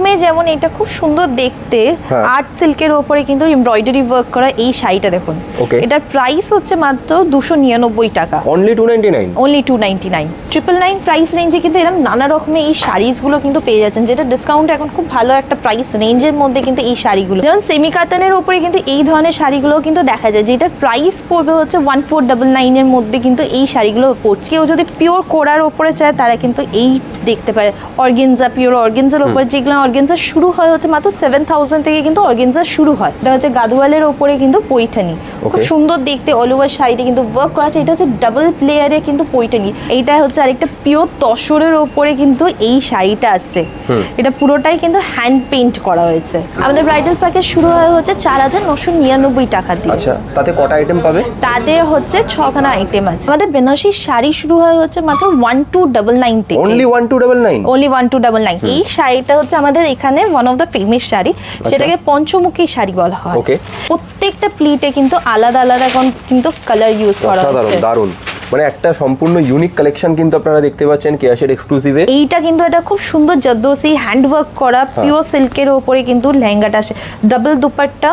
প্রথমে যেমন এটা খুব সুন্দর দেখতে হ্যাঁ। আর্ট সিল্কের ওপরে কিন্তু এমব্রয়ডারি ওয়ার্ক করা এই শাড়িটা দেখুন। এটার প্রাইস হচ্ছে মাত্র দুশো নিরানব্বই টাকা। Only two ninety nine only two ninety nine triple nine price রেঞ্জে কিন্তু এরকম নানা রকমের এই শাড়িগুলো কিন্তু পেয়ে যাচ্ছেন যেটা ডিসকাউন্ট এখন খুব ভালো একটা প্রাইস রেঞ্জের মধ্যে কিন্তু এই শাড়িগুলো। যেমন সেমি কাতানের ওপরে কিন্তু এই ধরনের শাড়িগুলো কিন্তু দেখা যায় যেটার প্রাইস পড়বে হচ্ছে ওয়ান ফোর ডাবল নাইনের মধ্যে কিন্তু এই শাড়িগুলো পড়ছে। কেউ যদি পিওর কোরার ওপরে চায় তারা কিন্তু এই দেখতে পারে। অর্গেনজা পিওর অর্গেনজার ওপরে যেগুলো অর্গেনজা শুরু হয় হচ্ছে মাত্র সেভেন থাউজেন্ড থেকে কিন্তু অর্গেনজা শুরু হয়। এটা হচ্ছে গাদওয়ালের ওপরে কিন্তু পৈঠানি। খুব সুন্দর দেখতে অল ওভার শাড়িতে কিন্তু ওয়ার্ক করা আছে। এটা হচ্ছে ডাবল প্লেয়ারে কিন্তু পৈঠানি। এইটা হচ্ছে আরেকটা পিওর তসরের ওপরে কিন্তু এই শাড়িটা আছে। এটা পুরোটাই কিন্তু হ্যান্ড পেইন্ট করা হয়েছে। আমাদের ব্রাইডাল প্যাকেজ শুরু হয় হচ্ছে চার হাজার নশো নিরানব্বই টাকা দিয়ে। আচ্ছা তাতে কটা আইটেম পাবে? তাতে হচ্ছে ছখানা আইটেম আছে। আমাদের বেনারসি শাড়ি শুরু হয় হচ্ছে মাত্র ওয়ান টু ডাবল নাইন থেকে। Only one two double nine only one two double nine এই শাড়িটা হচ্ছে আমাদের এখানে one of the famous sari সেটাকে পঞ্চমুখী শাড়ি বলা হয়। প্রত্যেকটা প্লিটে কিন্তু আলাদা আলাদা এখন কিন্তু কালার ইউজ করা হচ্ছে। দারুণ। মানে একটা সম্পূর্ণ ইউনিক কালেকশন কিন্তু আপনারা দেখতে পাচ্ছেন কেয়াশের এক্সক্লুসিভে এইটা কিন্তু একটা খুব সুন্দর জদ্দোসি হ্যান্ডওয়ার্ক করা হ্যাঁ। পিওর সিল্কের ওপরে কিন্তু লেহেঙ্গাটা আসে। ডাবল দুপাট্টা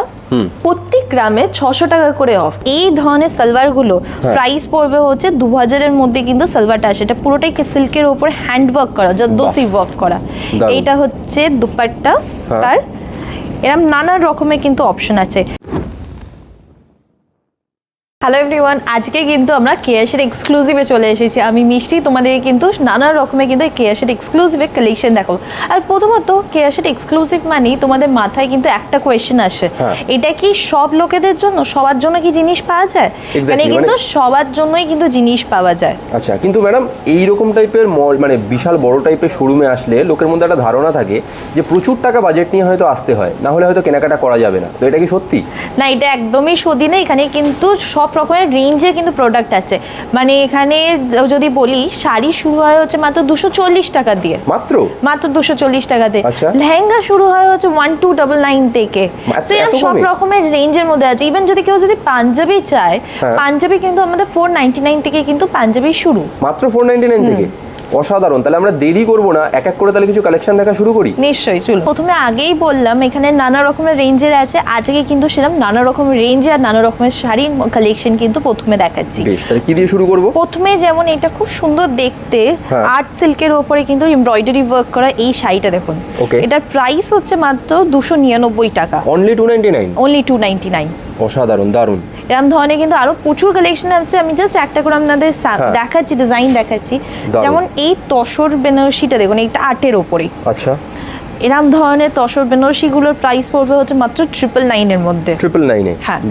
প্রত্যেক গ্রামে ছশো টাকা করে অফ এই ধরনের সালোয়ারগুলো গুলো প্রাইস পড়বে হচ্ছে দু হাজারের মধ্যে কিন্তু সালোয়ারটা আসে। এটা পুরোটাই সিল্কের ওপর হ্যান্ডওয়ার্ক করা জদ্দোসি ওয়ার্ক করা। এইটা হচ্ছে দুপাট্টা হ্যাঁ। তার। এরম নানা রকমের কিন্তু অপশন আছে। হ্যালো এভরিওয়ান আজকে কিন্তু আমরা কেয়াশের এক্সক্লুসিভে চলে এসেছি। আমি মিষ্টি তোমাদের কিন্তু নানা রকমের কিন্তু কেয়াশের এক্সক্লুসিভে কালেকশন দেখো। আর প্রথমত কেয়াশের এক্সক্লুসিভ মানেই তোমাদের মাথায় কিন্তু একটা কোয়েশ্চেন আসে। হ্যাঁ। এটা কি সব লোকেদের জন্য সবার জন্য কি জিনিস পাওয়া যায়? মানে কিন্তু মানে- সবার জন্যই কিন্তু জিনিস পাওয়া যায়। আচ্ছা কিন্তু ম্যাডাম এই রকম টাইপের মল মানে বিশাল বড় টাইপের শোরুমে আসলে লোকের মধ্যে একটা ধারণা থাকে যে প্রচুর টাকা বাজেট নিয়ে হয়তো আসতে হয়। না হলে হয়তো কেনাকাটা করা যাবে না। তো এটা কি সত্যি? না এটা একদমই সত্যি না। এখানে কিন্তু সব রকমের রেঞ্জের কিন্তু প্রোডাক্ট আছে। মানে এখানে যদি বলি শাড়ি শুরু হয় হচ্ছে মাত্র দুশো চল্লিশ টাকা দিয়ে। মাত্র? মাত্র দুশো চল্লিশ টাকা দিয়ে। লেহেঙ্গা শুরু হয় হচ্ছে ওয়ান টু ডাবল নাইন থেকে। সব রকমের রেঞ্জের মধ্যে আছে। ইভেন যদি কেউ যদি পাঞ্জাবি চায় হ্যাঁ। পাঞ্জাবি কিন্তু আমাদের ফোর নাইনটি নাইন থেকে কিন্তু পাঞ্জাবি শুরু। মাত্র ফোর নাইনটি নাইন থেকে? অসাধারণ। তাহলে আমরা দেরি করব না এক এক করে তাহলে কিছু কালেকশন দেখা শুরু করি? নিশ্চয়ই চলো প্রথমে আগেই বললাম এখানে নানা রকমের রেঞ্জের আছে। আজকে কিন্তু সেরকম নানা রকম রেঞ্জে আর নানা রকমের শাড়ির কালেকশন কিন্তু প্রথমে দেখাচ্ছি। বেশ তাহলে কি দিয়ে শুরু করব? প্রথমে যেমন এটা খুব সুন্দর দেখতে। আর্ট সিল্কের ওপরে কিন্তু এমব্রয়ডারি ওয়ার্ক করা এই শাড়িটা দেখুন. এটার প্রাইস হচ্ছে মাত্র দুশো নিরানব্বই টাকা। Only two ninety nine only two ninety nine অসাধারণ দারুণ। এরকম ধরনের কিন্তু আরও প্রচুর কালেকশন আছে। আমি জাস্ট একটা করে আপনাদের হ্যাঁ। দেখাচ্ছি ডিজাইন দেখাচ্ছি। যেমন এই তসর বেনারসিটা দেখুন এইটা আটের ওপরে আচ্ছা। এরম ধরনের তসর বেনারসিগুলোর প্রাইস পড়বে হচ্ছে মাত্র ট্রিপল নাইনের মধ্যে। ট্রিপল নাইনে হ্যাঁ।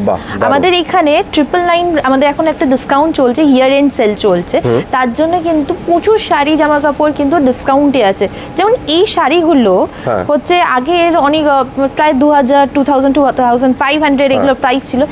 আমাদের এখানে ট্রিপল নাইন আমাদের এখন একটা ডিসকাউন্ট চলছে ইয়ার এন্ড সেল চলছে। তার জন্য কিন্তু প্রচুর শাড়ি জামা কাপড় কিন্তু ডিসকাউন্টে আছে। যেমন এই শাড়িগুলো হ্যাঁ। হচ্ছে আগের অনেক প্রায় দু হাজার two thousand two thousand five hundred এগুলো প্রাইস ছিল।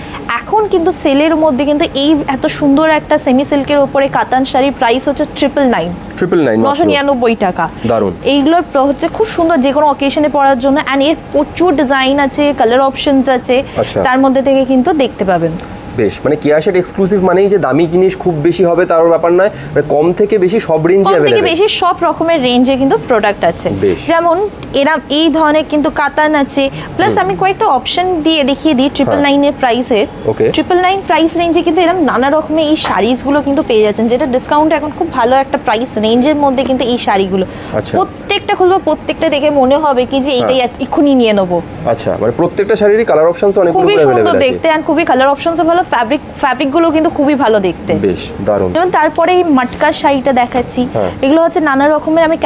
এখন কিন্তু সেলের মধ্যে কিন্তু এই এত সুন্দর একটা সেমি সিল্কের ওপরে কাতান শাড়ির প্রাইস হচ্ছে ট্রিপল নাইন ট্রিপল নাইন নশো নিরানব্বই টাকা। দারুণ। এইগুলোর হচ্ছে খুব সুন্দর যে কোনো অকেশনে পড়ার জন্য অ্যান্ড এর প্রচুর ডিজাইন আছে কালার অপশনস আছে আচ্ছা। তার মধ্যে থেকে কিন্তু দেখতে পাবেন বেশ মানে কেয়াশের এক্সক্লুসিভ মানেই যে দামি জিনিস খুব বেশি হবে তার ব্যাপার নয় মানে কম থেকে বেশি সব রেঞ্জই কম থেকে বেশি সব রকমের রেঞ্জে কিন্তু প্রোডাক্ট আছে। যেমন এরা এই ধরনের কিন্তু কাতান আছে প্লাস আমি কয়েকটা অপশন দিয়ে দেখিয়ে দিই ট্রিপল। নাইনের প্রাইসের Okay. ট্রিপল নাইন প্রাইস রেঞ্জে কিন্তু এরকম নানা রকমের এই শাড়িগুলো কিন্তু পেয়ে যাচ্ছেন যেটা ডিসকাউন্ট এখন খুব ভালো একটা প্রাইস রেঞ্জের মধ্যে কিন্তু এই শাড়িগুলো। আচ্ছা। প্রত্যেকটা খুলবো প্রত্যেকটা দেখে মনে হবে কি যে এইটাই হ্যাঁ। এক্ষুনি নিয়ে নেব। আচ্ছা মানে প্রত্যেকটা শাড়িরই কালার অপশনস অনেক খুবই সুন্দর দেখতে আর খুবই কালার অপশনসও ভালো। ফ্যাব্রিক ফ্যাব্রিকগুলো কিন্তু খুবই ভালো দেখতে। বেশ দারুণ। যেমন তারপরে এই মাটকা শাড়িটা দেখাচ্ছি। হ্যাঁ। এগুলো হচ্ছে নানা রকমের আমি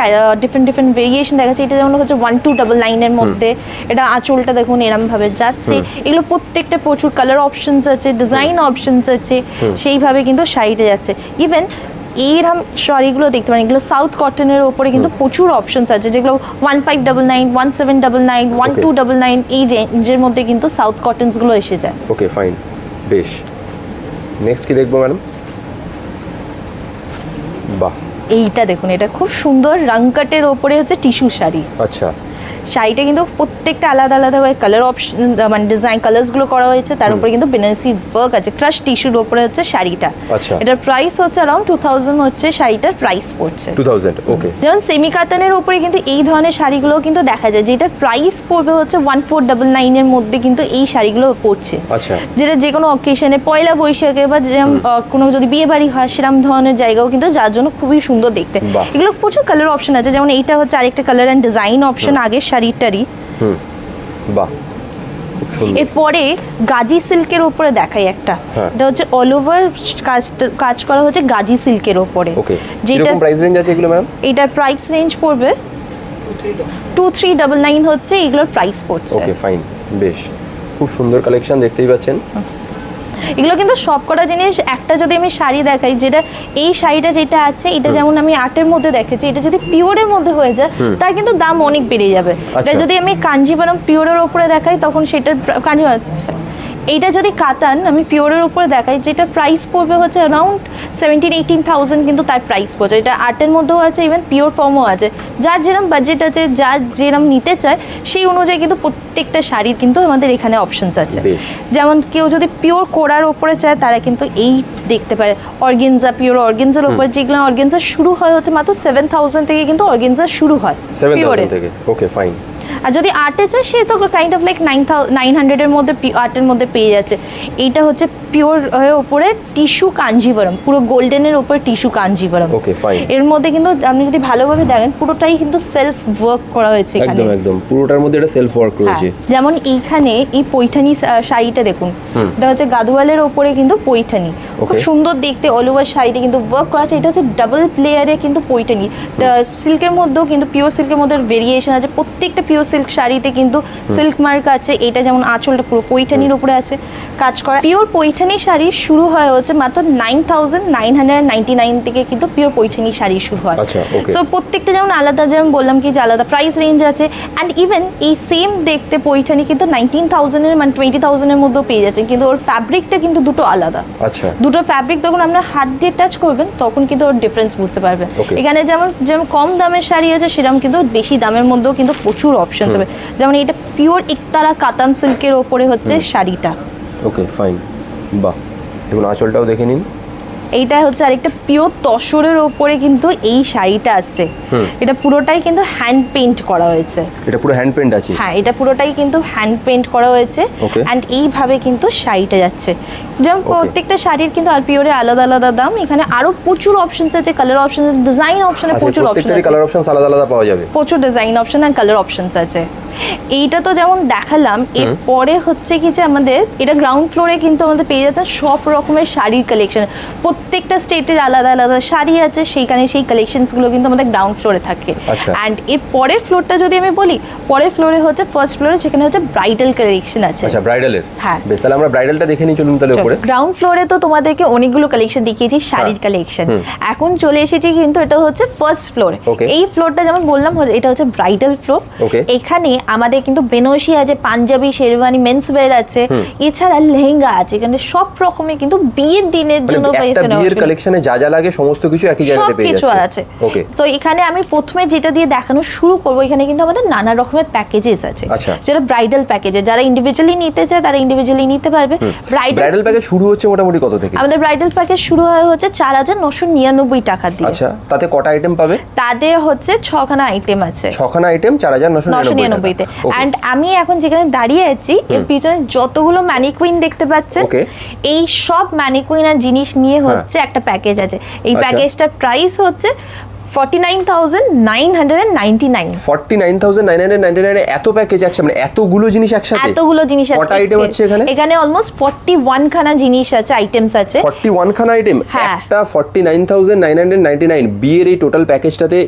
ডিফারেন্ট ডিফারেন্ট ভেরিয়েশন দেখাচ্ছি। এটা যেমন হচ্ছে ওয়ান টু ডাবল নাইনের মধ্যে। এটা আঁচলটা দেখুন এরম ভাবে যাচ্ছে এগুলো প্রত্যেকটা প্রচুর কালার অপশনস আছে ডিজাইন অপশনস আছে। সেইভাবে কিন্তু শাড়িটা যাচ্ছে। ইভেন এইরকম শাড়িগুলো দেখতে পারেন এগুলো সাউথ কটনের ওপরে কিন্তু প্রচুর অপশনস আছে। যেগুলো one five double nine one seven double nine one. Two double nine এই রেঞ্জের মধ্যে কিন্তু সাউথ কটনসগুলো এসে যায়। ওকে ফাইন বেশ। নেক্সট কি দেখব ম্যাডাম বাহ। এইটা দেখুন এটা খুব সুন্দর রাংকাটের ওপরে হচ্ছে টিস্যু শাড়ি। আচ্ছা। শাড়িটা কিন্তু প্রত্যেকটা আলাদা আলাদা করে কালার অপশন মানে ডিজাইন কালার্সগুলো করা হয়েছে। তার উপরে কিন্তু বেনারসি ওয়ার্ক আছে। ক্রাশ টিস্যুর উপরে হচ্ছে শাড়িটা। আচ্ছা। এটার প্রাইস হচ্ছে অ্যারাউন্ড টু থাউজেন্ড হচ্ছে শাড়িটার প্রাইস পড়ছে। টু থাউজেন্ড ওকে যেমন সেমি কাতানের উপরে কিন্তু এই ধরনের শাড়িগুলো কিন্তু দেখা যায় যেটার প্রাইস পড়বে হচ্ছে ওয়ান ফোর ডাবল নাইনের মধ্যে কিন্তু এই শাড়িগুলো পড়ছে। আচ্ছা। যেটা যে কোনো অকেশনে পয়লা বৈশাখে বা যেরকম কোনো যদি বিয়ে বাড়ি হয় সেরকম ধরনের জায়গাও কিন্তু যার জন্য খুবই সুন্দর দেখতে। এগুলো প্রচুর কালার অপশন আছে। যেমন এইটা হচ্ছে আরেকটা কালার অ্যান্ড ডিজাইন অপশন আগের শাড়িটারই হুম বাহ এরপরে গাজি সিল্কের উপরে দেখাই একটা। হ্যাঁ। এটা হচ্ছে অল ওভার কাজ কাজ করা হচ্ছে গাজি সিল্কের ওকে যেটা প্রাইস রেঞ্জ আছে এগুলো ম্যাম এটার প্রাইস রেঞ্জ পড়বে টু থ্রি ডাবল নাইন হচ্ছে এগুলোর প্রাইস পড়ছে। ওকে ফাইন বেশ খুব সুন্দর কালেকশন দেখতেই পাচ্ছেন। এগুলো কিন্তু সবকটা জিনিস একটা যদি আমি শাড়ি দেখাই যেটা এই শাড়িটা যেটা আছে এটা যেমন আমি আটের মধ্যে দেখেছি এটা যদি পিওরের মধ্যে হয়ে যায় তার কিন্তু দাম অনেক বেড়ে যাবে। এটা আচ্ছা। যদি আমি কাঞ্জিভারম পিওরের ওপরে দেখাই তখন সেটার কাঞ্জিভারম এইটা যদি কাতান আমি পিওরের উপরে দেখাই যেটা প্রাইস পড়বে হচ্ছে অ্যারাউন্ড সেভেন্টিন এইটিন থাউজেন্ড কিন্তু তার প্রাইস পড়ছে। এটা আর্টের মধ্যেও আছে ইভেন পিওর ফর্মও আছে। যার যেরকম বাজেট আছে যার যেরকম নিতে চায় সেই অনুযায়ী কিন্তু প্রত্যেকটা শাড়ির কিন্তু আমাদের এখানে অপশনস আছে। যেমন কেউ যদি পিওর কোরার ওপরে চায় তারা কিন্তু এই দেখতে পারে। অর্গেনজা পিওর অর্গেনজার ওপরে যেগুলো অর্গেনজা শুরু হয় হচ্ছে মাত্র সেভেন থাউজেন্ড থেকে কিন্তু অর্গেনজা শুরু হয়। সেভেন পিওরে থেকে। ওকে ফাইন আর যদি আর্টে চায় সে তো kind of like nine nine হান্ড্রেডের মধ্যে আর্টের মধ্যে পেয়ে যাচ্ছে। এইটা হচ্ছে পিওর ওপরে টিস্যু কাঞ্জিভারম পুরো গোল্ডেনের ওপরে টিস্যু কাঞ্জিভারম ওকে ফাইন এর মধ্যে কিন্তু আপনি যদি ভালোভাবে দেখেন পুরোটাই কিন্তু সেলফ ওয়ার্ক করা হয়েছে এখানে। একদম একদম। পুরোটার মধ্যে এটা সেলফ ওয়ার্ক রয়েছে। হ্যাঁ, যেমন এইখানে এই পৈঠানি শাড়িটা দেখুন। এটা হচ্ছে গাদোয়ালের ওপরে কিন্তু পৈঠানি। খুব সুন্দর দেখতে অল ওভার শাড়িতে কিন্তু ওয়ার্ক করা আছে। এটা হচ্ছে ডাবল প্লেয়ারে কিন্তু পৈঠানি। সিল্কের মধ্যেও কিন্তু পিওর সিল্কের মধ্যে ভেরিয়েশন আছে। প্রত্যেকটা পিওর সিল্ক শাড়িতে কিন্তু সিল্ক মার্ক আছে। এটা যেমন আঁচলটা পুরো পৈঠানির উপরে আছে। কাজ করা পিওর পৈঠানি শাড়ি শুরু হয় হচ্ছে মাত্র nine thousand nine hundred ninety nine থেকে কিন্তু পিওর পৈঠানি শাড়ি শুরু হয়। আচ্ছা, সো প্রত্যেকটা যেমন আলাদা যেমন বললাম কি যে আলাদা প্রাইস রেঞ্জ আছে। অ্যান্ড ইভেন এই সেম দেখতে পৈঠানি কিন্তু নাইনটিন থাউজেন্ডের মানে টোয়েন্টি থাউজেন্ডের মধ্যেও পেয়ে যাচ্ছেন। কিন্তু ওর ফ্যাব্রিকটা কিন্তু দুটো আলাদা। আচ্ছা। দুটো ফ্যাব্রিক যখন আপনার হাত দিয়ে টাচ করবেন তখন কিন্তু ওর ডিফারেন্স বুঝতে পারবেন। এখানে যেমন যেমন কম দামের শাড়ি আছে সেরকম কিন্তু বেশি দামের মধ্যেও কিন্তু প্রচুর অপশনস হবে। যেমন এটা পিওর ইকতারা কাতান সিল্কের ওপরে হচ্ছে শাড়িটা। ওকে ফাইন বাহ। এগুলো আঁচলটাও দেখে নিন। এইটা হচ্ছে আরেকটা পিওর তসরের ওপরে কিন্তু এই শাড়িটা আছে। এটা পুরোটাই কিন্তু হ্যান্ড পেইন্ট করা হয়েছে। এটা পুরো হ্যান্ড পেন্ট আছে? হ্যাঁ এটা পুরোটাই কিন্তু হ্যান্ড পেইন্ট করা হয়েছে. অ্যান্ড এইভাবে কিন্তু শাড়িটা যাচ্ছে। যেমন প্রত্যেকটা শাড়ির কিন্তু আর পিওরে আলাদা আলাদা দাম। এখানে আরও প্রচুর অপশনস আছে কালার অপশন ডিজাইন অপশনে প্রচুর অপশন আছে। কালার অপশন আলাদা আলাদা পাওয়া যাবে। প্রচুর ডিজাইন অপশন আর কালার অপশনস আছে। এইটা তো যেমন দেখালাম এরপরে হচ্ছে কি যে আমাদের এটা গ্রাউন্ড ফ্লোরে কিন্তু আমাদের পেয়ে যাচ্ছে সব রকমের শাড়ির কালেকশন প্রত্যেকটা স্টেটের আলাদা আলাদা শাড়ি আছে সেইখানে সেই কালেকশনসগুলো কিন্তু আমাদের গ্রাউন্ড ফ্লোরে থাকে। আচ্ছা। অ্যান্ড এর পরের ফ্লোরটা যদি আমি বলি পরের ফ্লোরে হচ্ছে ফার্স্ট ফ্লোরে যেখানে হচ্ছে ব্রাইডাল কালেকশন আছে। আচ্ছা ব্রাইডালের হ্যাঁ। বেশ তাহলে আমরা ব্রাইডালটা দেখে নিই চলুন তাহলে উপরে। গ্রাউন্ড ফ্লোরে তো তোমাদেরকে অনেকগুলো কালেকশন দেখিয়েছি শাড়ির কালেকশন এখন চলে এসেছি কিন্তু এটা হচ্ছে ফার্স্ট ফ্লোরে. এই ফ্লোরটা যেমন বললাম এটা হচ্ছে ব্রাইডাল ফ্লোর এখানে আমাদের কিন্তু বেনসি আছে পাঞ্জাবি শেরওয়ানি মেন্স ওয়্যার আছে এছাড়া লেহেঙ্গা আছে এখানে সব রকমের কিন্তু বিয়ের দিনের জন্য বিয়ের কালেকশনে যা যা লাগে সমস্ত কিছু একই জায়গাতে পেয়ে যাচ্ছে আছে। ওকে তো এখানে আমি প্রথমে যেটা দিয়ে দেখানো শুরু করব এখানে কিন্তু আমাদের নানা রকমের প্যাকেজেস আছে। আচ্ছা। যেটা ব্রাইডাল প্যাকেজে যারা ইন্ডিভিজুয়ালি নিতে চায় তারা ইন্ডিভিজুয়ালি নিতে পারবে। ব্রাইডাল প্যাকেজ শুরু হচ্ছে মোটামুটি কত থেকে? আমাদের ব্রাইডাল প্যাকেজ শুরু হয় হচ্ছে চার হাজার নশো নিরানব্বই টাকা দিয়ে। আচ্ছা তাতে কটা আইটেম পাবে? তাদের হচ্ছে ছখানা আইটেম আছে। ছখানা আইটেম চার হাজার নশো নশো নিরানব্বইতে। অ্যান্ড আমি এখন যেখানে দাঁড়িয়ে আছি এর পিছনে যতগুলো ম্যানিকুইন দেখতে পাচ্ছেন. এই সব ম্যানিকুইন আর জিনিস নিয়ে হচ্ছে একটা প্যাকেজ আছে এই আচ্ছা। প্যাকেজটার প্রাইস হচ্ছে এত প্যাকেজ একসাথে মানে এতগুলো জিনিস একসাথে? এতগুলো জিনিস আছে আইটেম আছে এখানে? এখানে অলমোস্ট ফর্টি ওয়ান খানা জিনিস আছে আইটেমস আছে। ফর্টি ওয়ান খানা আইটেম হ্যাঁ। একটা বিয়ের এই টোটাল প্যাকেজটাতে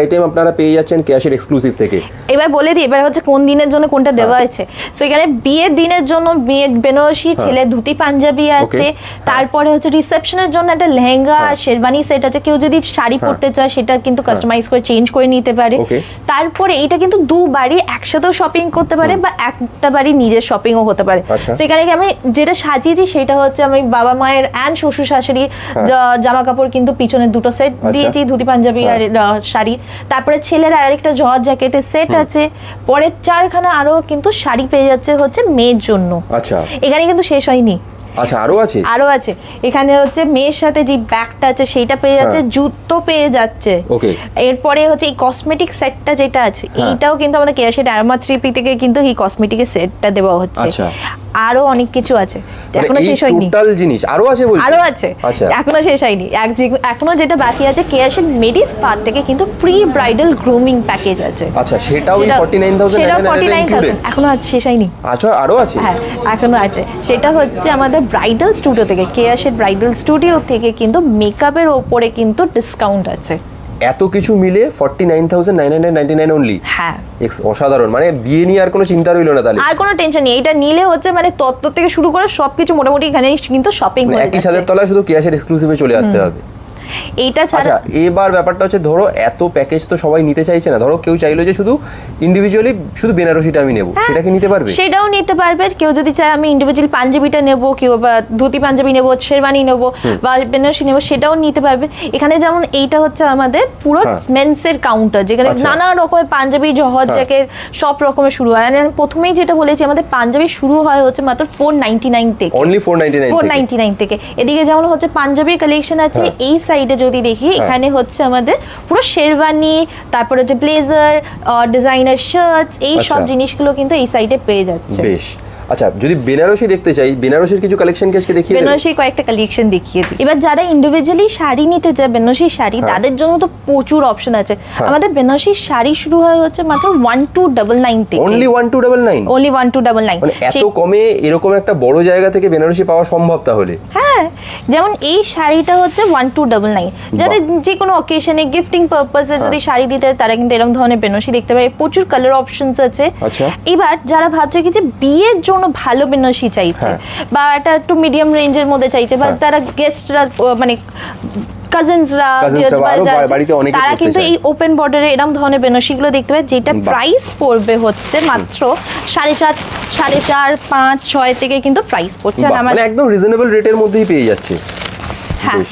আইটেম আপনারা পেয়ে যাচ্ছেন ক্যাশের এক্সক্লুসিভ থেকে। এবার বলে দিই এবার হচ্ছে কোন দিনের জন্য কোনটা দেওয়া আছে সো এখানে বিয়ের দিনের জন্য বিয়ের বেনারসি ছেলে ধুতি পাঞ্জাবি আছে। হ্যাঁ। তারপরে হচ্ছে রিসেপশনের জন্য একটা লেহেঙ্গা হ্যাঁ। শেরবানি সেট আছে। কেউ যদি শাড়ি পরতে চায় চায় সেটা কিন্তু কাস্টমাইজ করে চেঞ্জ করে নিতে পারে। তারপরে এটা কিন্তু দু বাড়ি একসাথেও শপিং করতে পারে বা একটা বাড়ি নিজের শপিংও হতে পারে। আচ্ছা। সেখানে কি আমি যেটা সাজিয়েছি সেটা হচ্ছে আমি বাবা মায়ের অ্যান্ড শ্বশুর শাশুড়ি জামা কাপড় কিন্তু পিছনে দুটো সেট আচ্ছা। দিয়েছি ধুতি পাঞ্জাবি আর শাড়ি। তারপরে ছেলের আরেকটা জর্জ জ্যাকেটের সেট আছে। পরের চারখানা আরও কিন্তু শাড়ি পেয়ে যাচ্ছে হচ্ছে মেয়ের জন্য। আচ্ছা। এখানে কিন্তু শেষ হয়নি। আচ্ছা আরও আছে? আরও আছে। এখানে হচ্ছে মেয়ের সাথে যে ব্যাগটা আছে সেইটা পেয়ে যাচ্ছে হ্যাঁ। জুতো পেয়ে যাচ্ছে। ওকে। এরপরে হচ্ছে এই কসমেটিক সেটটা যেটা আছে হ্যাঁ। এইটাও কিন্তু আমাদের কেয়াশের আরমা থ্রিপি থেকে কিন্তু এই কসমেটিকের সেটটা দেওয়া হচ্ছে। আচ্ছা। আরও অনেক কিছু আছে। মানে এখনও শেষ হয়নি। টোটাল জিনিস। আরও আছে বলছি আরও আছে। আচ্ছা। এখনও শেষ হয়নি। এখনও যেটা বাকি আছে কেয়াশের মেডিস পার থেকে কিন্তু প্রি ব্রাইডাল গ্রুমিং প্যাকেজ আছে। আচ্ছা সেটাও ওই সেটা- ফর্টি নাইন সেটাও ফর্টি থাউজেন্ড নাইন থাউজেন্ড এখনও আজ শেষ হয়নি। আচ্ছা আরও আছে? হ্যাঁ এখনও আছে। সেটা হচ্ছে আমাদের ব্রাইডাল স্টুডিও থেকে কেয়াশের ব্রাইডাল স্টুডিও থেকে কিন্তু মেকআপের ওপরে কিন্তু ডিসকাউন্ট আছে। এত কিছু মিলে forty nine thousand nine hundred ninety nine only হ্যাঁ অসাধারণ। মানে বিয়ে নিয়ে আর কোনো চিন্তা রইল না তাহলে? আর কোনো টেনশন নেই। এটা নিলে হচ্ছে মানে তত্ত্ব থেকে শুরু করে সবকিছু মোটামুটি এখানে কিন্তু শপিং মানে একই ছাদের তলায় শুধু কেয়াশের এক্সক্লুসিভে চলে আসতে হবে। এইটা আচ্ছা এবার ব্যাপারটা হচ্ছে ধরো এত প্যাকেজ তো সবাই নিতে চাইছে না ধরো কেউ চাইলো যে শুধু ইন্ডিভিজুয়ালি শুধু বেনারসিটা আমি নেব হ্যাঁ। সেটা কি নিতে পারবে সেটাও নিতে পারবে কেউ যদি চায় আমি ইন্ডিভিজুয়াল পাঞ্জাবিটা নেব কেউ বা ধুতি পাঞ্জাবি নেব শেরবানি নেব বা বেনারসি নেব সেটাও নিতে পারবে এখানে যেমন এইটা হচ্ছে আমাদের পুরো হ্যাঁ। মেন্সের কাউন্টার যেখানে আচ্ছা। নানা রকমের পাঞ্জাবি জহর হ্যাঁ। জ্যাকেট সব রকমের শুরু হয় আর প্রথমেই যেটা বলেছি আমাদের পাঞ্জাবি শুরু হয় হচ্ছে মাত্র ফোর নাইনটি নাইন থেকে only four ninety nine nine থেকে এদিকে যেমন হচ্ছে পাঞ্জাবির কালেকশন আছে হ্যাঁ। এই সাইডে যদি দেখি এখানে হচ্ছে আমাদের পুরো শেরওয়ানি তারপরে হচ্ছে ব্লেজার ডিজাইনার শার্টস এই সব আচ্ছা। জিনিসগুলো কিন্তু এই সাইডে পেয়ে যাচ্ছে। বেশ। আচ্ছা যদি বেনারসি দেখতে চাই বেনারসির কিছু কালেকশন কি আজকে দেখিয়ে দেবে? বেনারসির কয়েকটা কালেকশন দেখিয়ে দিই। এবার যারা ইন্ডিভিজুয়ালি শাড়ি নিতে চায় বেনারসি শাড়ি হ্যাঁ। তাদের জন্য তো প্রচুর অপশন আছে। হ্যাঁ। আমাদের বেনারসি শাড়ি শুরু হয় হচ্ছে মাত্র ওয়ান টু ডাবল নাইন থেকে। Only one two double nine only one two double nine মানে এত কমে এরকম একটা বড় জায়গা থেকে বেনারসি পাওয়া সম্ভব তাহলে? হ্যাঁ যেমন এই শাড়িটা হচ্ছে ওয়ান টু ডাবল নাইন যাদের যে কোনো অকেশনে গিফটিং পারপাসে যদি শাড়ি দিতে হয়, তারা কিন্তু এরকম ধরনের বেনারসি দেখতে পারে। প্রচুর কালার অপশনস আছে। আচ্ছা। এবার যারা ভাবছে কি যে বিয়ের জন্য ভালো বেনারসি চাইছে। হ্যাঁ। বা একটা একটু মিডিয়াম রেঞ্জের মধ্যে চাইছে বা হ্যাঁ। তারা গেস্টরা মানে কাজিনসরা তারা কিন্তু এই ওপেন বর্ডারে এরকম ধরনের বেনারসিগুলো দেখতে পায় যেটা। প্রাইস পড়বে হচ্ছে মাত্র সাড়ে চার সাড়ে চার পাঁচ ছয় থেকে কিন্তু প্রাইস পড়ছে। আর আমার মানে একদম রিজনেবল রেটের মধ্যেই পেয়ে যাচ্ছে। হ্যাঁ।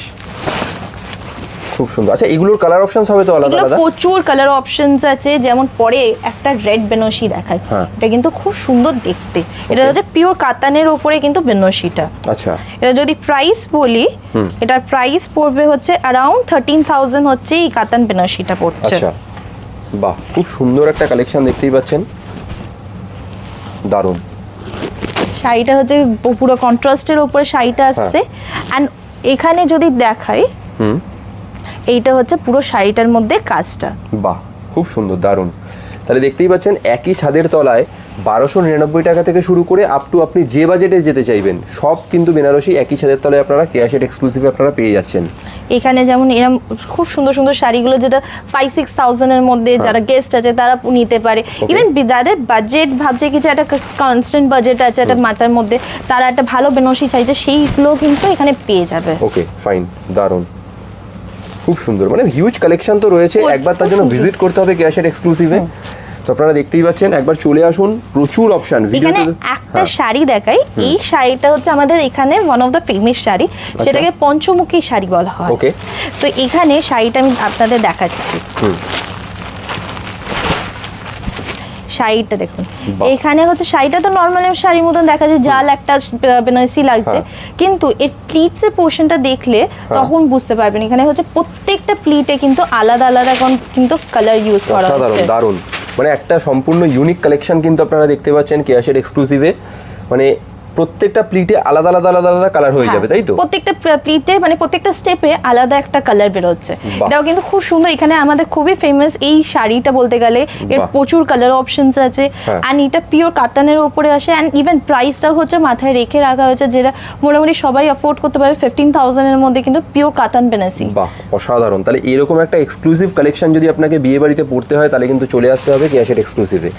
খুব সুন্দর। আচ্ছা এগুলোর কালার অপশনস হবে তো আলাদা আলাদা? প্রচুর কালার অপশনস আছে যেমন পরে একটা রেড বেনসি দেখায়। হ্যাঁ। এটা কিন্তু খুব সুন্দর দেখতে। এটা হচ্ছে পিওর কাতানের ওপরে কিন্তু বেনসিটা আচ্ছা। এটা যদি প্রাইস বলি এটার প্রাইস পড়বে হচ্ছে থার্টিন থাউজেন্ড হচ্ছে এই কাতান বেনসিটা পড়ছে। আচ্ছা। বাহ খুব সুন্দর একটা কালেকশন দেখতেই পাচ্ছেন। দারুণ। শাড়িটা হচ্ছে পুরো কন্ট্রাস্টের ওপরে শাড়িটা আসছে। অ্যান্ড এখানে যদি দেখাই হুম। এইটা হচ্ছে পুরো শাড়িটার মধ্যে কাজটা। বাহ খুব সুন্দর দারুণ। তাহলে দেখতেই পাচ্ছেন একই ছাদের তলায় বারোশো নিরানব্বই টাকা থেকে শুরু করে আপ টু আপনি যে বাজেটে যেতে চাইবেন সব কিন্তু বেনারসি একই ছাদের তলায় আপনারা ক্যাশেট এক্সক্লুসিভে আপনারা পেয়ে যাচ্ছেন। এখানে যেমন এরম খুব সুন্দর সুন্দর শাড়িগুলো যেটা ফাইভ সিক্স থাউজেন্ডের মধ্যে যারা গেস্ট আছে তারা নিতে পারে। ইভেন যাদের বাজেট ভাবছে কি যে একটা কনস্ট্যান্ট বাজেট আছে একটা মাথার মধ্যে তারা একটা ভালো বেনারসি চাইছে সেইগুলো কিন্তু এখানে পেয়ে যাবে। ওকে ফাইন দারুণ। খুব সুন্দর। মানে হিউজ কালেকশন তো রয়েছে। একবার তার জন্য ভিজিট করতে হবে ক্যাশের এক্সক্লুসিভে তো আপনারা দেখতেই পাচ্ছেন একবার চলে আসুন প্রচুর অপশন এখানে ভিডিওতে একটা শাড়ি দেখাই। এই শাড়িটা হচ্ছে আমাদের এখানে one of the famous sari. সেটাকে পঞ্চমুখী শাড়ি বলা হয়। ওকে তো এখানে শাড়িটা আমি আপনাদের দেখাচ্ছি। শাড়িটা দেখুন। এখানে হচ্ছে শাড়িটা তো নর্মাল শাড়ির মতন দেখা যায় জাল একটা বেনারসি লাগছে। হ্যাঁ। কিন্তু এর প্লিটসের পোর্শনটা দেখলে তখন বুঝতে পারবেন। এখানে হচ্ছে প্রত্যেকটা প্লিটে কিন্তু আলাদা আলাদা এখন কিন্তু কালার ইউজ করা হচ্ছে। দারুণ। মানে একটা সম্পূর্ণ ইউনিক কালেকশন কিন্তু আপনারা দেখতে পাচ্ছেন কেয়াশের এক্সক্লুসিভে মানে প্রত্যেকটা প্লিটে আলাদা আলাদা আলাদা আলাদা কালার হয়ে যাবে তাই তো? হ্যাঁ, প্রত্যেকটা প্লিটে মানে প্রত্যেকটা স্টেপে আলাদা একটা কালার বেরোচ্ছে। বাহ। এটাও কিন্তু খুব সুন্দর। এখানে আমাদের খুবই ফেমাস এই শাড়িটা বলতে গেলে এর প্রচুর কালার অপশনস আছে। হ্যাঁ। অ্যান্ড এটা পিওর কাতানের ওপরে আসে। অ্যান্ড ইভেন প্রাইসটাও হচ্ছে মাথায় রেখে রাখা হয়েছে যেটা মোটামুটি সবাই অ্যাফোর্ড করতে পারবে। ফিফটিন থাউজেন্ডের মধ্যে কিন্তু পিওর কাতান বেনাসি বাহ অসাধারণ। তাহলে এরকম একটা এক্সক্লুসিভ কালেকশন যদি আপনাকে বিয়ে বাড়িতে পড়তে হয় তাহলে কিন্তু চলে আসতে হবে ক্যাশেট এক্সক্লুসিভে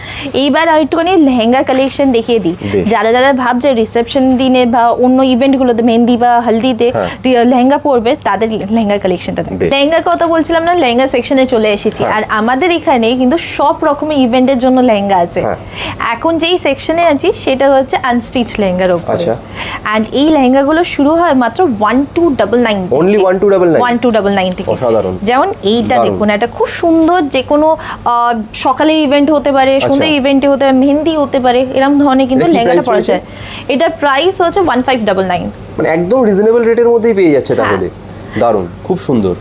এইবার আর একটুখানি লেহেঙ্গা কালেকশন দেখিয়ে দিই। যারা যারা ভাবছে রিসেপশন দিনে বা অন্য ইভেন্টগুলোতে মেহেন্দি বা হলদিতে হ্যাঁ। লেহেঙ্গা পরবে তাদের লেহেঙ্গার কালেকশনটা। লেহেঙ্গার কথা বলছিলাম না লেহেঙ্গা সেকশনে চলে এসেছি হ্যাঁ। আর আমাদের এখানে কিন্তু সব রকমের ইভেন্টের জন্য লেহেঙ্গা আছে হ্যাঁ। এখন যেই সেকশনে আছি সেটা হচ্ছে আনস্টিচ লেহেঙ্গার উপরে আচ্ছা। অ্যান্ড এই লেহেঙ্গাগুলো শুরু হয় মাত্র one two double nine only one two double one two double nine থেকে। যেমন এইটা দেখুন এটা খুব সুন্দর যে কোনো আহ, সকালে ইভেন্ট হতে পারে সন্ধ্যে আচ্ছা। ইভেন্টে হতে পারে মেহেন্দি হতে পারে এরকম ধরনের কিন্তু লেহেঙ্গাটা পরা যায় এটার প্রাইস হচ্ছে ওয়ান ফাইভ ডাবল নাইন মানে একদম রিজনেবল রেটের মধ্যেই পেয়ে যাচ্ছে তাহলে। দারুণ। খুব সুন্দর।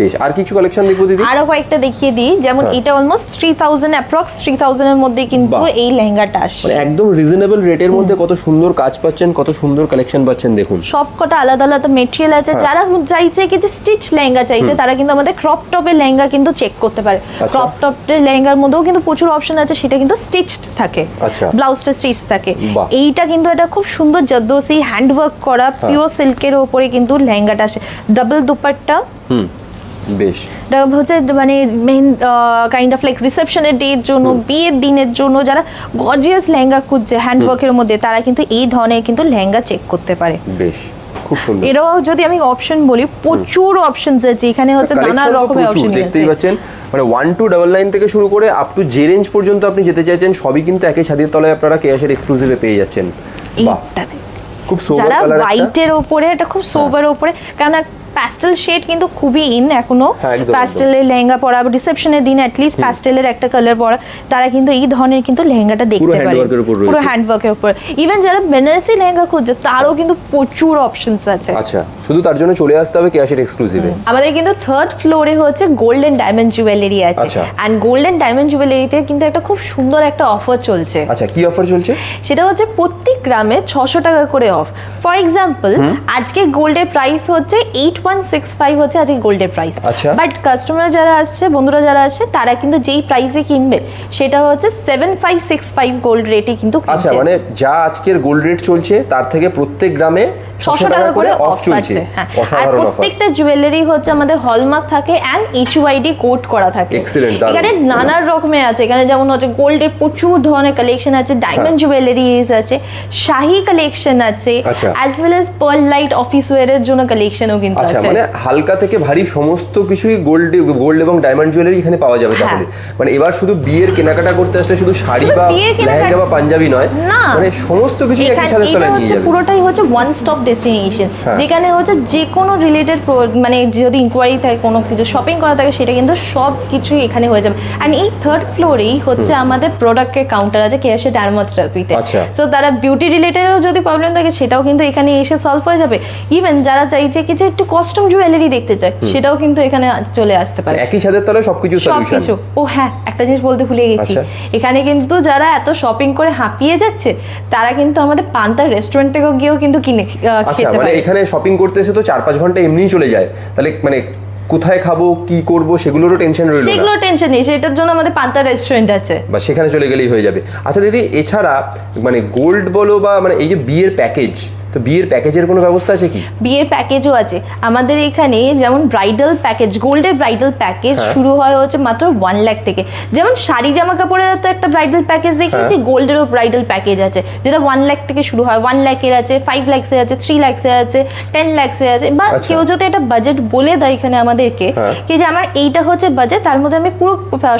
বেশ আর কিছু কালেকশন দেখব দিদি? আরও কয়েকটা দেখিয়ে দিই। যেমন হ্যাঁ। এটা almost three thousand approx three থাউজেন্ডের মধ্যে কিন্তু এই লেহেঙ্গাটা আসছে মানে একদম রিজনেবল রেটের মধ্যে কত সুন্দর কাজ পাচ্ছেন কত সুন্দর কালেকশন পাচ্ছেন দেখুন। সব কটা আলাদা আলাদা মেটেরিয়াল আছে। হ্যাঁ। যারা চাইছে কি যে স্টিচ লেহেঙ্গা চাইছে তারা কিন্তু আমাদের ক্রপ টপের লেহেঙ্গা কিন্তু চেক করতে পারে। আচ্ছা। ক্রপ টপের লেহেঙ্গার মধ্যেও কিন্তু প্রচুর অপশন আছে সেটা কিন্তু স্টিচড থাকে। আচ্ছা। ব্লাউজটা স্টিচ থাকে। এইটা কিন্তু একটা খুব সুন্দর জদ্দোসি হ্যান্ডওয়ার্ক করা হ্যাঁ। পিওর সিল্কের ওপরে কিন্তু লেহেঙ্গাটা আসে। ডাবল দুপাট্টা। হুম। বেশ। এটা হচ্ছে মানে মেন কাইন্ড অফ লাইক রিসেপশনের ডের জন্য বিয়ের দিনের জন্য যারা গজিয়াস লেহেঙ্গা খুঁজছে হ্যান্ডওয়ার্কের মধ্যে তারা কিন্তু এই ধরনের কিন্তু লেহেঙ্গা চেক করতে পারে। বেশ খুব সুন্দর। এরাও যদি আমি অপশন বলি প্রচুর অপশনস আছে এখানে হচ্ছে নানা রকমের অপশন দেখতেই পাচ্ছেন। মানে ওয়ান টু ডাবল নাইন থেকে শুরু করে আপ টু যে রেঞ্জ পর্যন্ত আপনি যেতে চাইছেন সবই কিন্তু একই ছাদের তলায় আপনারা কেয়াসের এক্সক্লুসিভে পেয়ে যাচ্ছেন। খুব সোবার কালার একটা। হোয়াইটের ওপরে এটা খুব সোবার ওপরে কারণ প্যাস্টেল শেড কিন্তু খুবই ইন এখনও। প্যাস্টেলের লেহেঙ্গা পরা রিসেপশনের দিন অ্যাটলিস্ট প্যাস্টেলের একটা কালার পরা তারা কিন্তু এই ধরনের কিন্তু লেহেঙ্গাটা দেখতে পারে পুরো। হ্যান্ডওয়ার্কের উপর ইভেন যারা বেনারসি লেহেঙ্গা খুঁজছে তারও কিন্তু প্রচুর অপশনস আছে। আচ্ছা শুধু তার জন্য চলে আসতে হবে কেয়াসের এক্সক্লুসিভে আমাদের কিন্তু থার্ড ফ্লোরে হচ্ছে গোল্ডেন ডায়মন্ড জুয়েলারি আছে। অ্যান্ড গোল্ডেন ডায়মন্ড জুয়েলারিতে কিন্তু একটা খুব সুন্দর একটা অফার চলছে। আচ্ছা কি অফার চলছে? সেটা হচ্ছে প্রত্যেক গ্রামে ছশো টাকা করে অফ ফর এক্সাম্পল আজকে গোল্ডের প্রাইস হচ্ছে এইট ওয়ান সিক্স ফাইভ হচ্ছে আজকে গোল্ডের প্রাইস আচ্ছা। বাট কাস্টমার যারা আসছে বন্ধুরা যারা আসছে তারা কিন্তু যেই প্রাইসে কিনবে সেটা হচ্ছে seven five six five gold রেটে কিন্তু আচ্ছা মানে যা আজকের গোল্ড রেট চলছে তার থেকে প্রত্যেক গ্রামে ছশো টাকা করে অফ চলছে। হ্যাঁ। আর প্রত্যেকটা জুয়েলারি হচ্ছে আমাদের হলমার্ক থাকে অ্যান্ড এইচইউআইডি কোড করা থাকে। এখানে নানান রকমের আছে। এখানে যেমন হচ্ছে গোল্ডের প্রচুর ধরনের কালেকশন আছে ডায়মন্ড জুয়েলারিজ আছে শাহি কালেকশন আছে আচ্ছা। As well as pearl light office ওয়্যারের জন্য কালেকশনও কিন্তু আচ্ছা মানে হালকা থেকে ভারী সমস্ত কিছুই গোল্ড গোল্ড এবং ডায়মন্ড জুয়েলারি এখানে পাওয়া যাবে হ্যাঁ। তাহলে। মানে এবার শুধু বিয়ের কেনাকাটা করতে আসলে শুধু শাড়ি বা কেনাকাটা- লেহেঙ্গা বা পাঞ্জাবি নয় মানে সমস্ত কিছু একই ছাদের তলায় নিয়ে যাবে। পুরোটাই হচ্ছে ওয়ান স্টপ ডেস্টিনেশন। যেখানে হচ্ছে যে কোনো রিলেটেড মানে যদি ইনকোয়ারি থাকে কোনো কিছু শপিং করা থাকে সেটা কিন্তু সব কিছুই এখানে হয়ে যাবে। অ্যান্ড এই থার্ড ফ্লোরেই হচ্ছে আমাদের প্রোডাক্টের কাউন্টার আছে কেয়াসে ডার্মাথেরাপিতে। সো তারা বিউটি রিলেটেডও যদি প্রবলেম থাকে সেটাও কিন্তু এখানে এসে সলভ হয়ে যাবে। ইভেন যারা চাইছে কি যে একটু কস্টিউম জুয়েলারি দেখতে চায় সেটাও কিন্তু এখানে চলে আসতে পারে। একই ছাদের তলায় সবকিছু সবকিছু। ও হ্যাঁ একটা জিনিস বলতে ভুলে গেছি। আচ্ছা। এখানে কিন্তু যারা এত শপিং করে হাঁপিয়ে যাচ্ছে তারা কিন্তু আমাদের পান্তার রেস্টুরেন্ট থেকেও গিয়েও কিন্তু কিনে আহ, আচ্ছা খেতে মানে পারে এখানে শপিং করতে এসে তো চার পাঁচ ঘণ্টা এমনিই চলে যায়। তাহলে মানে কোথায় খাব কি করব সেগুলোরও টেনশন রইল সেগুলো টেনশন নেই সেটার জন্য আমাদের পান্তার রেস্টুরেন্ট আছে। বা সেখানে চলে গেলেই হয়ে যাবে। আচ্ছা দিদি এছাড়া মানে গোল্ড বলো বা মানে এই যে বিয়ের প্যাকেজ তো বিয়ের প্যাকেজের কোনো ব্যবস্থা আছে কি বিয়ের প্যাকেজও আছে আমাদের এখানে যেমন ব্রাইডাল প্যাকেজ গোল্ডের ব্রাইডাল প্যাকেজ হ্যাঁ। শুরু হয় হচ্ছে মাত্র ওয়ান লাখ থেকে যেমন শাড়ি জামা কাপড়ের তো একটা ব্রাইডাল প্যাকেজ দেখিয়েছি হ্যাঁ। গোল্ডেরও ব্রাইডাল প্যাকেজ আছে যেটা ওয়ান লাখ থেকে শুরু হয় ওয়ান লাখের আছে ফাইভ আছে থ্রি ল্যাক্সের আছে টেন ল্যাক্সের আছে বা আচ্ছা। কেউ যদি একটা বাজেট বলে দেয় এখানে আমাদেরকে হ্যাঁ। কি যে আমার এইটা হচ্ছে বাজেট তার মধ্যে আমি পুরো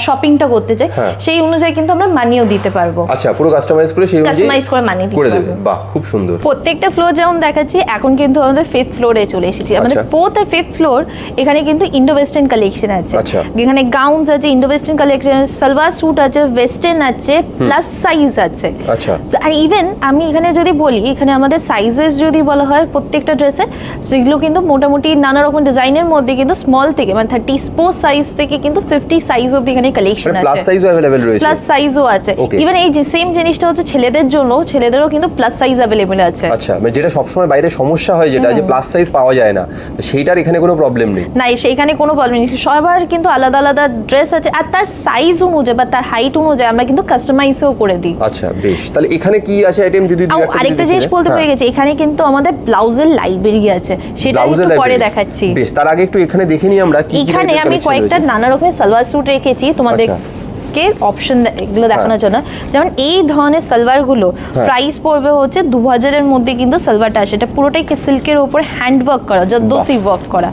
শপিংটা করতে চাই। সেই অনুযায়ী কিন্তু আমরা মানিয়েও দিতে পারব আচ্ছা পুরো কাস্টমাইজ করে সেই কাস্টমাইজ করে মানিয়ে দিতে করে দেবে পারব বাহ খুব সুন্দর প্রত্যেকটা ফ্লোর যেমন দেখাচ্ছি এখন কিন্তু আমাদের ফিফথ ফ্লোরে চলে এসেছি। আমাদের আচ্ছা। ফোর্থ আর ফিফথ ফ্লোর এখানে কিন্তু ইন্ডো ওয়েস্টার্ন কালেকশন আছে। আচ্ছা। এখানে গাউনস আছে Indo western collection salwar suit আছে ওয়েস্টার্ন আছে প্লাস সাইজ আছে। আচ্ছা। আর ইভেন আমি এখানে যদি বলি এখানে আমাদের সাইজেস যদি বলা হয় প্রত্যেকটা ড্রেসে সেগুলো কিন্তু মোটামুটি নানা রকম ডিজাইনের মধ্যে কিন্তু স্মল থেকে মানে থার্টি ফোর সাইজ থেকে কিন্তু ফিফটি সাইজ অব্দি এখানে কালেকশন আছে। প্লাস সাইজও অ্যাভেলেবেল রয়েছে। প্লাস সাইজও আছে। ইভেন এই যে সেম জিনিসটা হচ্ছে ছেলেদের জন্য ছেলেদেরও কিন্তু প্লাস সাইজ অ্যাভেলেবেল আছে। আচ্ছা মানে যেটা সবসময় বাইরে সমস্যা হয় যেটা যে প্লাস সাইজ পাওয়া যায় না তো সেইটার এখানে কোনো প্রবলেম নেই। নাই সেইখানে কোনো প্রবলেম নেই। সবার কিন্তু আলাদা আলাদা ড্রেস আছে আর তার সাইজ অনুযায়ী বা তার হাইট অনুযায়ী আমরা কিন্তু কাস্টমাইজও করে দিই। আচ্ছা বেশ। তাহলে এখানে কি আছে আইটেম যদি দুই একটা আরেকটা জিনিস বলতে হ্যাঁ, ভুলে গেছি এখানে কিন্তু আমাদের ব্লাউজের লাইব্রেরি আছে সেটা একটু পরে দেখাচ্ছি। বেশ তার আগে একটু এখানে দেখে নিই আমরা কি কি এখানে আমি কয়েকটা নানা রকমের সালোয়ার স্যুট রেখেছি তোমাদের আচ্ছা। আপনাদেরকে অপশন এগুলো দেখানোর হ্যাঁ। জন্য। যেমন এই ধরনের সালোয়ারগুলো প্রাইস পড়বে হচ্ছে দু হাজারের মধ্যে কিন্তু সালোয়ারটা আসে। এটা পুরোটাই কি সিল্কের ওপর হ্যান্ড ওয়ার্ক করা জর্দোসি ওয়ার্ক করা।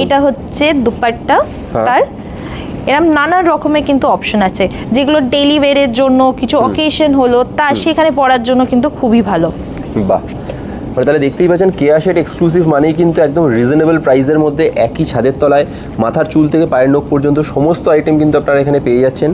এইটা হচ্ছে দুপাট্টা হ্যাঁ। তার। এরম নানা রকমের কিন্তু অপশন আছে। যেগুলো ডেইলি ওয়্যারের জন্য কিছু অকেশন হলো তা সেখানে পরার জন্য কিন্তু খুবই ভালো। বাহ। মানে তাহলে দেখতেই পাচ্ছেন কেয়া শেড এক্সক্লুসিভ মানেই কিন্তু একদম রিজনেবল প্রাইসের মধ্যে একই ছাদের তলায় মাথার চুল থেকে পায়ের নখ পর্যন্ত সমস্ত আইটেম কিন্তু আপনারা এখানে পেয়ে যাচ্ছেন।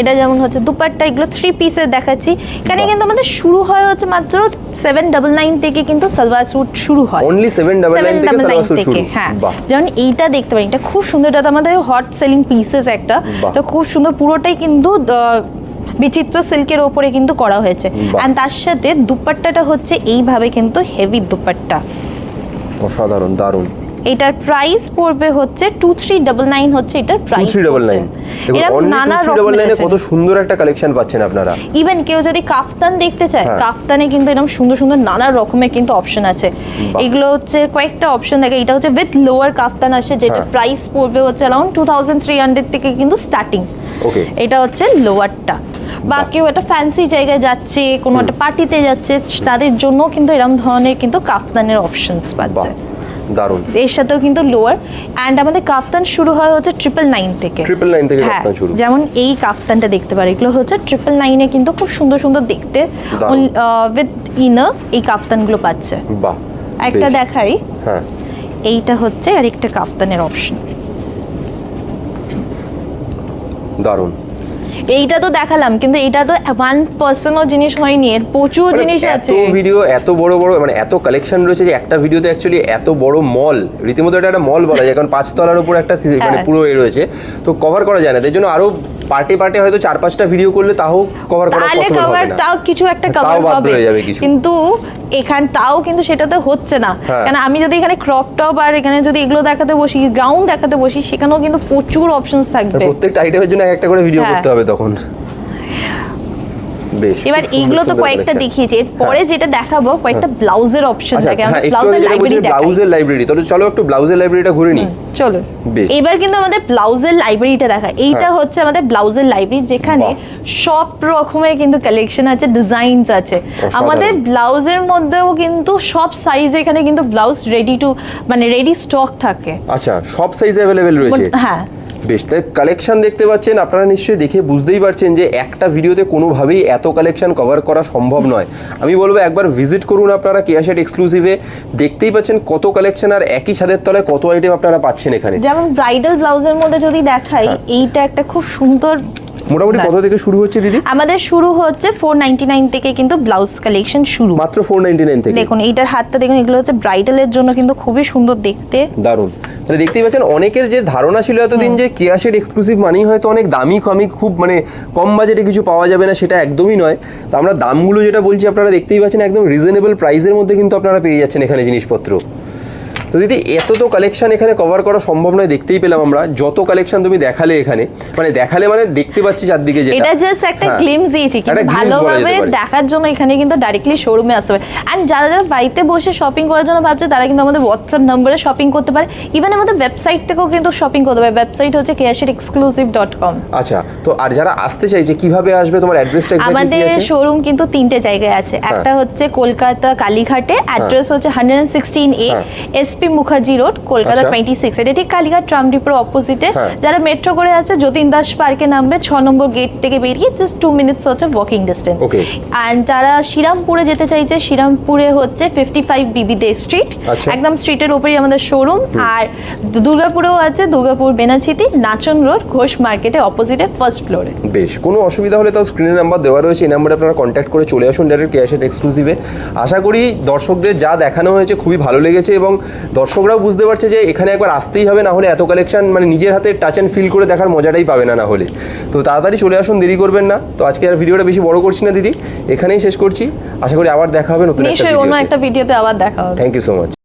এটা যেমন হচ্ছে দুপাট্টা এগুলো থ্রি পিসের দেখাচ্ছি। এখানে কিন্তু আমাদের শুরু হয় হচ্ছে মাত্র সেভেন ডাবল নাইন থেকে কিন্তু সালোয়ার স্যুট শুরু হয়। অনলি সেভেন ডাবল নাইন থেকে 799 স্যুট শুরু। হ্যাঁ। যেমন এইটা দেখতে পাই এটা খুব সুন্দর এটা আমাদের হট সেলিং পিসেস একটা। এটা খুব সুন্দর পুরোটাই কিন্তু বিচিত্র সিল্কের ওপরে কিন্তু করা হয়েছে। অ্যান্ড তার সাথে দুপাট্টাটা হচ্ছে এইভাবে কিন্তু হেভি দুপাট্টা। অসাধারণ দারুণ। এটার প্রাইস পড়বে হচ্ছে টু থ্রি ডাবল নাইন হচ্ছে এটার প্রাইস থ্রি ডাবল নাইন এরকম নানা রকমের। কত সুন্দর একটা কালেকশন পাচ্ছেন আপনারা। ইভেন কেউ যদি কাফতান দেখতে চায় হ্যাঁ। কাফতানে কিন্তু এরকম সুন্দর সুন্দর নানা রকমের কিন্তু অপশন আছে। এগুলো হচ্ছে কয়েকটা অপশন দেখে এটা হচ্ছে উইথ লোয়ার কাফতান আসে যেটা হ্যাঁ। প্রাইস পড়বে হচ্ছে around two thousand three hundred থেকে কিন্তু স্টার্টিং ওকে এটা হচ্ছে লোয়ারটা বা। কেউ একটা ফ্যান্সি জায়গায় যাচ্ছে কোনো একটা পার্টিতে যাচ্ছে তাদের জন্য কিন্তু এরকম ধরনের কিন্তু কাফতানের অপশনস পাচ্ছে। দারুণ। এর সাথেও কিন্তু লোয়ার অ্যান্ড আমাদের কাফতান শুরু হয় হচ্ছে ট্রিপল নাইন থেকে। ট্রিপল নাইন থেকে হ্যাঁ শুরু। যেমন এই কাফতানটা দেখতে পারি। এগুলো হচ্ছে ট্রিপল নাইনে কিন্তু খুব সুন্দর সুন্দর দেখতে। উইথ ইনার এই কাফতানগুলো পাচ্ছে। বাহ একটা দেখাই। হ্যাঁ। এইটা হচ্ছে আরেকটা কাফতানের অপশন দারুণ। এইটা তো দেখালাম কিন্তু এটা তো ওয়ান পার্সোনাল জিনিস হয়নি এর প্রচুর জিনিস জিনিস এত আছে ভিডিও এত বড় বড় মানে এত কালেকশন রয়েছে যে একটা ভিডিওতে অ্যাকচুয়ালি এত বড় মল রীতিমতো এটা একটা মল বলা যায় কারণ পাঁচতলার উপর একটা মানে হ্যাঁ। পুরো এ রয়েছে তো কভার করা যায় না তাই জন্য আরও পার্টে পার্টে হয়তো চার পাঁচটা ভিডিও করলে তাও কভার করা তাহলে পসিবল কভার হবে না তাও কিছু একটা তাও কভার বাদ হবে রয়ে যাবে কিছু। কিন্তু এখান তাও কিন্তু সেটাতে হচ্ছে না হ্যাঁ। কারণ আমি যদি এখানে ক্রপ টপ আর এখানে যদি এগুলো দেখাতে বসি গ্রাউন্ড দেখাতে বসি সেখানেও কিন্তু প্রচুর অপশনস থাকবে প্রত্যেকটা আইটেমের জন্য এক একটা করে ভিডিও হ্যাঁ। করতে হবে তখন এবার এইগুলো তো কয়েকটা। দেখিয়েছি এরপরে যেটা দেখাবো কয়েকটা ব্লাউজের অপশন আচ্ছা থাকে হ্যাঁ আমরা ব্লাউজের লাইব্রেরি ব্লাউজের লাইব্রেরি তাহলে চলো একটু ব্লাউজের লাইব্রেরিটা ঘুরে নিই। চলো এবার কিন্তু আমাদের ব্লাউজের লাইব্রেরিটা দেখা। এইটা হ্যাঁ। হচ্ছে আমাদের ব্লাউজের লাইব্রেরি যেখানে সব রকমের কিন্তু কালেকশন আছে ডিজাইনস আছে। আমাদের ব্লাউজের মধ্যেও কিন্তু সব সাইজ এখানে কিন্তু ব্লাউজ রেডি টু মানে রেডি স্টক থাকে। আচ্ছা সব সাইজ অ্যাভেলেবেল রয়েছে। হ্যাঁ। বেশ তাই কালেকশন দেখতে পাচ্ছেন আপনারা নিশ্চয়ই দেখে বুঝতেই পারছেন যে একটা ভিডিওতে কোনোভাবেই এত কালেকশান কভার করা সম্ভব নয়। আমি বলব একবার ভিজিট করুন আপনারা কেয়াশেট এক্সক্লুসিভে দেখতেই পাচ্ছেন কত কালেকশন আর একই ছাদের তলায় কত আইটেম আপনারা পাচ্ছেন এখানে। যেমন ব্রাইডাল ব্লাউজের মধ্যে যদি দেখাই হ্যাঁ। এইটা একটা খুব সুন্দর মোটামুটি কত থেকে শুরু হচ্ছে দিদি? আমাদের শুরু হচ্ছে ফোর নাইনটি নাইন থেকে কিন্তু ব্লাউজ কালেকশন শুরু। মাত্র ফোর নাইনটি নাইন থেকে? দেখুন এইটার হাতটা দেখুন এগুলো হচ্ছে ব্রাইডালের জন্য কিন্তু খুবই সুন্দর দেখতে। দারুণ। তাহলে দেখতেই পাচ্ছেন অনেকের যে ধারণা ছিল এতদিন যে কেয়াশেট এক্সক্লুসিভ মানেই হয়তো অনেক দামি কমই খুব মানে কম বাজেটে কিছু পাওয়া যাবে না সেটা একদমই নয়। তো আমরা দামগুলো যেটা বলছি আপনারা দেখতেই পাচ্ছেন একদম রিজনেবল প্রাইসের মধ্যে কিন্তু আপনারা পেয়ে যাচ্ছেন এখানে জিনিসপত্র। তো দিদি এত তো কালেকশন এখানে কভার করা সম্ভব নয় দেখতেই পেলাম আমরা। যত কালেকশন তুমি দেখালে এখানে মানে দেখালে মানে দেখতে পাচ্ছি চারদিকে যেটা। এটা জাস্ট একটা হ্যাঁ। গ্লিমস দিয়েছি কিন্তু ভালোভাবে দেখার জন্য এখানে কিন্তু ডাইরেক্টলি শোরুমে আসতে হবে। অ্যান্ড যারা যারা বাড়িতে বসে শপিং করার জন্য ভাবছে তারা কিন্তু আমাদের হোয়াটসঅ্যাপ নম্বরে শপিং করতে পারে। ইভেন আমাদের ওয়েবসাইট থেকেও কিন্তু শপিং করতে পারে। ওয়েবসাইট হচ্ছে কেয়াশের এক্সক্লুসিভ ডট কম আচ্ছা তো আর যারা আসতে চাইছে কীভাবে আসবে? তোমার অ্যাড্রেসটা আমাদের শোরুম কিন্তু তিনটে জায়গায় আছে। একটা হচ্ছে কলকাতা কালীঘাটে অ্যাড্রেস হচ্ছে হান্ড্রেড সিক্সটিন এ হ্যাঁ। SP Mukherjee road Kolkata. Twenty six এটা ঠিক কালীঘাট ট্রাম ডিপোর অপোজিটে। যারা মেট্রো করে আছে যতীন দাস পার্কে নামবে ছ নম্বর গেট থেকে বেরিয়ে জাস্ট টু মিনিটস হচ্ছে ওয়াকিং ডিস্টেন্স. অ্যান্ড যারা শ্রীরামপুরে যেতে চাইছে শ্রীরামপুরে হচ্ছে ফিফটি ফাইভ বিবি দে স্ট্রিট। একদম স্ট্রিটের উপরেই আমাদের শোরুম আর দুর্গাপুরেও আছে দুর্গাপুর বেনাচিতি নাচন রোড ঘোষ মার্কেটে অপোজিটে ফার্স্ট ফ্লোরে বেশ কোনো অসুবিধা হলে তাও স্ক্রিনে নাম্বার দেওয়া রয়েছে এই নাম্বারে আপনারা কন্ট্যাক্ট করে চলে আসুন ডাইরেক্ট ক্যাশেট এক্সক্লুসিভে আশা করি দর্শকদের যা দেখানো হয়েছে খুবই ভালো লেগেছে এবং দর্শকরাও বুঝতে পারছে যে এখানে একবার আসতেই হবে না হলে এত কালেকশন মানে নিজের হাতে টাচ অ্যান্ড ফিল করে দেখার মজাটাই পাবে না না হলে। তো তাড়াতাড়ি চলে আসুন দেরি করবেন না। তো আজকে আর ভিডিওটা বেশি বড় করছি না দিদি। এখানেই শেষ করছি। আশা করি আবার দেখা হবে নতুন একটা ভিডিওতে আবার দেখা হবে। Thank you so much